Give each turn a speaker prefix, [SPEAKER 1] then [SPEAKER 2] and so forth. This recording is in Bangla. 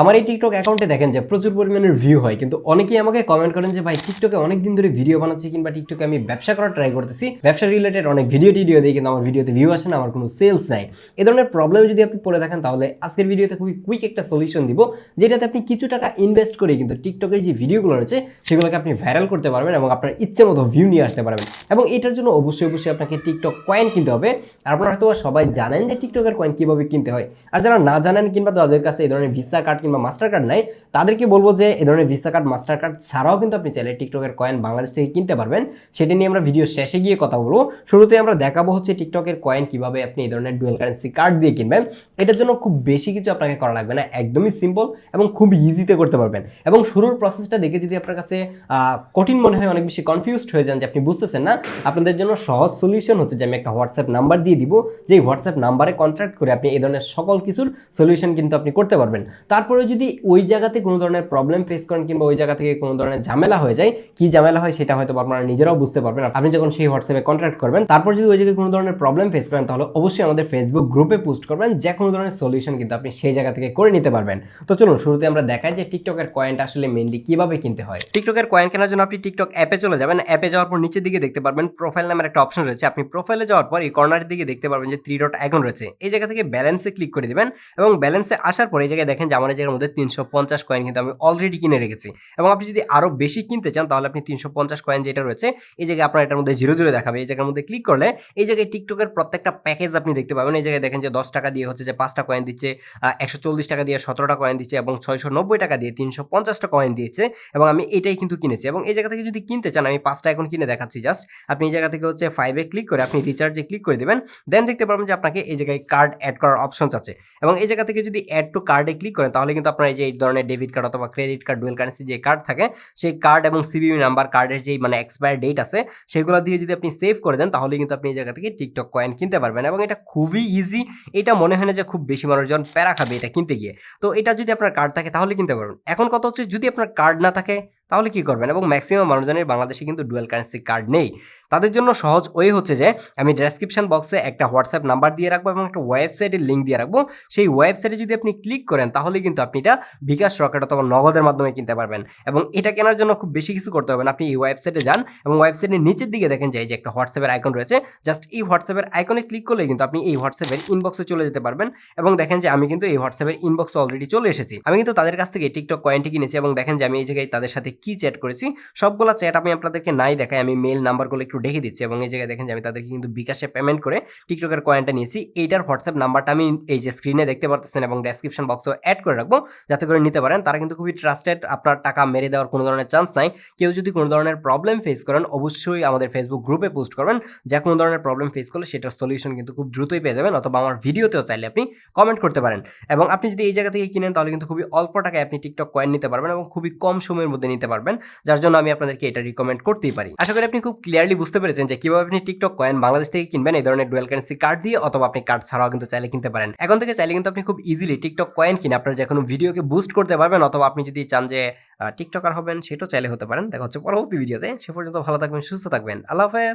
[SPEAKER 1] আমার এই টিকটক অ্যাকাউন্টে দেখেন যে প্রচুর পরিমাণের ভিউ হয়, কিন্তু অনেকেই আমাকে কমেন্ট করেন যে, ভাই টিকটকে অনেক দিন ধরে ভিডিও বানাচ্ছি কিংবা টিকটকে আমি ব্যবসা করার ট্রাই করতেছি। ব্যবসা রিলেটেড অনেক ভিডিও টিডিও দিই, কিন্তু আমার ভিডিওতে ভিউ আসে না, আমার কোনো সেলস নাই। এ ধরনের প্রবলেম যদি আপনি পড়ে দেখেন, তাহলে আজকের ভিডিওতে খুবই কুইক একটা সলিউশন দিব, যেটাতে আপনি কিছু টাকা ইনভেস্ট করে কিন্তু টিকটকের যে ভিডিওগুলো রয়েছে, সেগুলোকে আপনি ভাইরাল করতে পারবেন এবং আপনার ইচ্ছে মতো ভিউ নিয়ে আসতে পারবেন। এবং এটার জন্য অবশ্যই অবশ্যই আপনাকে টিকটক কয়েন কিনতে হবে। আর আপনারা হয়তো সবাই জানেন যে টিকটকের কয়েন কীভাবে কিনতে হয়। আর যারা না জানেন কিংবা তাদের কাছে এই ধরনের ভিসা কার্ড কিংবা মাস্টার কার্ড নাই, তাদেরকে বলব যে এই ধরনের ভিসা কার্ড মাস্টার কার্ড ছাড়াও কিন্তু আপনি চাইলে টিকটকের কয়েন বাংলাদেশ থেকে কিনতে পারবেন। সেটা নিয়ে আমরা ভিডিও শেষে গিয়ে কথা বলব। শুরুতে আমরা দেখাবো হচ্ছে টিকটকের কয়েন কীভাবে আপনি এই ধরনের ডুয়েল কারেন্সি কার্ড দিয়ে কিনবেন। এটার জন্য খুব বেশি কিছু আপনাকে করা লাগবে না, একদমই সিম্পল এবং খুব ইজিতে করতে পারবেন। এবং শুরুর প্রসেসটা দেখে যদি আপনার কাছে কঠিন মনে হয়, অনেক বেশি কনফিউজড হয়ে যান যে আপনি বুঝতেছেন না, আপনাদের জন্য সহজ সলিউশন হচ্ছে যে আমি একটা হোয়াটসঅ্যাপ নাম্বার দিয়ে দিব। যে হোয়াটসঅ্যাপ নাম্বারে কন্ট্যাক্ট করে আপনি এই ধরনের সকল কিছুর সলিউশন কিন্তু আপনি করতে পারবেন। তারপরে যদি ওই জায়গাতে কোনো ধরনের প্রবলেম ফেস করেন কিংবা ওই জায়গা থেকে কোনো ধরনের ঝামেলা হয়ে যায়, কি ঝামেলা হয় সেটা হয়তো আপনারা নিজেরাও বুঝতে পারবেন। আপনি যখন সেই হোয়াটসঅ্যাপে কন্ট্যাক্ট করবেন, তারপর যদি ওই জায়গায় কোনো ধরনের প্রবলেম ফেস করেন, তাহলে অবশ্যই আমাদের ফেসবুক গ্রুপে পোস্ট করবেন। যে কোনো ধরনের সলিউশন কিন্তু আপনি সেই জায়গা থেকে করে নিতে পারবেন। তো চলুন, শুরুতে আমরা দেখাই যে টিকটকের কয়েনটা আসলে মেনলি কীভাবে কিনতে হয়। টিকটকের কয়েন কেনার জন্য আপনি টিকটক অ্যাপে চলে যাবেন। অ্যাপে যাওয়ার পর নিচের দিকে দেখতে পারবেন প্রোফাইল নামের একটা অপশন রয়েছে। আপনি প্রোফাইলে যাওয়ার পর এই কর্নারের দিকে দেখতে পারবেন যে থ্রি ডট আইকন রয়েছে। এই জায়গা থেকে ব্যালেন্সে ক্লিক করে দিবেন এবং ব্যালেন্সে আসার পর এই জায়গায় দেখেন যে আমার জায়গার মধ্যে তিনশো পঞ্চাশ কয়েন কিন্তু আমি অলরেডি কিনে রেখেছি। এবং আপনি যদি আরও বেশি কিনতে চান, তাহলে আপনি তিনশো পঞ্চাশ কয়েন যেটা রয়েছে, এই জায়গায় আপনার এটার মধ্যে জিরো জিরো দেখাবে। এই জায়গার মধ্যে ক্লিক করলে এই জায়গায় টিকটকের প্রত্যেকটা প্যাকেজ আপনি দেখতে পাবেন। এই জায়গায় দেখেন যে দশ টাকা দিয়ে হচ্ছে যে পাঁচটা কয়েন দিচ্ছে একশো চল্লিশ টাকা দিয়ে সতেরোটা কয়েন দিচ্ছে এবং ছয়শো নব্বই টাকা দিয়ে তিনশো পঞ্চাশটা কয়েন দিয়েছে। এবং আমি এটাই কিন্তু কিনেছি। এবং এই জায়গা থেকে যদি কিনতে চান, আমি পাঁচটা এখন কিনে দেখাচ্ছি জাস্ট আপনি এই জায়গা থেকে হচ্ছে ফাইভে ক্লিক করে আপনি রিচার্জে ক্লিক করে দেবেন। দেন দেখতে পারবেন যে আপনাকে এই জায়গায় কার্ড অ্যাড করার অপশন আছে। এবং এই জায়গা থেকে যদি অ্যাড টু কার্ডে ক্লিক করেন, তাহলে কিন্তু আপনার এই যে এই ধরনের ডেবিট কার্ড অথবা ক্রেডিট কার্ড ডুয়েল কারেন্সি যে কার্ড থাকে, সেই কার্ড এবং সিবিবি নাম্বার কার্ডের যেই মানে এক্সপায়ার ডেট আছে, সেগুলো দিয়ে যদি আপনি সেভ করে দেন, তাহলে কিন্তু আপনি এই জায়গা থেকে টিকটক কয়েন কিনতে পারবেন এবং এটা খুবই ইজি এটা মনে হয় না যে খুব বেশি মানুষজন প্যারা খাবে এটা কিনতে গিয়ে। তো এটা যদি আপনার কার্ড থাকে, তাহলে কিনতে পারবেন। এখন কথা হচ্ছে, যদি আপনার কার্ড না থাকে তাহলে কি করবেন? এবং ম্যাক্সিমাম মানুষজনের বাংলাদেশে কিন্তু ডুয়েল কারেন্সি কার্ড নেই। তাদের জন্য সহজ ওয়ে হচ্ছে যে, আমি ডেসক্রিপশন বক্সে একটা হোয়াটসঅ্যাপ নাম্বার দিয়ে রাখব এবং একটা ওয়েবসাইটের লিঙ্ক দিয়ে রাখব। সেই ওয়েবসাইটে যদি আপনি ক্লিক করেন তাহলে কিন্তু আপনি এটা বিকাশ রকেট অথবা নগদের মাধ্যমে কিনতে পারবেন। এবং এটা কেনার জন্য খুব বেশি কিছু করতে হবে না। আপনি এই ওয়েবসাইটে যান এবং ওয়েবসাইটের নিচের দিকে দেখেন যে, এই যে একটা হোয়াটসঅ্যাপের আইকন রয়েছে জাস্ট এই হোয়াটসঅ্যাপের আইকনে ক্লিক করলে কিন্তু আপনি এই হোয়াটসঅ্যাপের ইনবক্সে চলে যেতে পারবেন। এবং দেখেন যে, আমি কিন্তু এই হোয়াটসঅ্যাপের ইনবক্সে অলরেডি চলে এসেছি। আমি কিন্তু তাদের কাছ থেকে টিকটক কয়েনটি কিনেছি এবং দেখেন যে, আমি এই জায়গায় তাদের সাথে কি চ্যাট করেছি, সবগুলো চ্যাট আমি আপনাদেরকে নাই দেখাই, আমি মেল নাম্বারগুলো একটু দেখে দিচ্ছি এবং এই জায়গায় দেখেন যে আমি তাদেরকে কিন্তু বিকাশে পেমেন্ট করে টিকটকের কয়েনটা নিয়েছি। এইটার হোয়াটসঅ্যাপ নাম্বারটা আমি এই যে স্ক্রিনে দেখতে পারতেছেন এবং ডেসক্রিপশন বক্সও অ্যাড করে রাখব, যাতে করে নিতে পারেন। তারা কিন্তু খুবই ট্রাস্টেড আপনার টাকা মেরে দেওয়ার কোনো ধরনের চান্স নাই। কেউ যদি কোনো ধরনের প্রবলেম ফেস করেন, অবশ্যই আমাদের ফেসবুক গ্রুপে পোস্ট করবেন। যে কোনো ধরনের প্রবলেম ফেস করলে সেটার সলিউশন কিন্তু খুব দ্রুতই পেয়ে যাবেন, অথবা আমার ভিডিওতেও চাইলে আপনি কমেন্ট করতে পারেন। এবং আপনি যদি এই জায়গা থেকে কিনেন, তাহলে কিন্তু খুবই অল্প টাকায় আপনি টিকটক কয়েন নিতে পারবেন এবং খুবই কম সময়ের মধ্যে নিতে পারবেন, যার জন্য আমি আপনাদেরকে এটা রিকমেন্ড করতেই পারি। আশা করি আপনি খুব ক্লিয়ারলি বুঝতে পেরেছেন যে কীভাবে আপনি টিকটক কয়েন বাংলাদেশ থেকে কিনবেন এই ধরনের ডুয়েল কারেন্সি কার্ড দিয়ে, অথবা আপনি কার্ড ছাড়াও কিন্তু চাইলে কিনতে পারেন। এখন থেকে চাইলে কিন্তু আপনি খুব ইজিলি টিকটক কয়েন কিনে আপনার যে কোনো ভিডিওকে বুস্ট করতে পারবেন, অথবা আপনি যদি চান যে টিকটকার হবেন, সেটাও চাইলে হতে পারেন। দেখা হচ্ছে পরবর্তী ভিডিওতে সে পর্যন্ত ভালো থাকবেন, সুস্থ থাকবেন। আল্লাহ হাফেজ!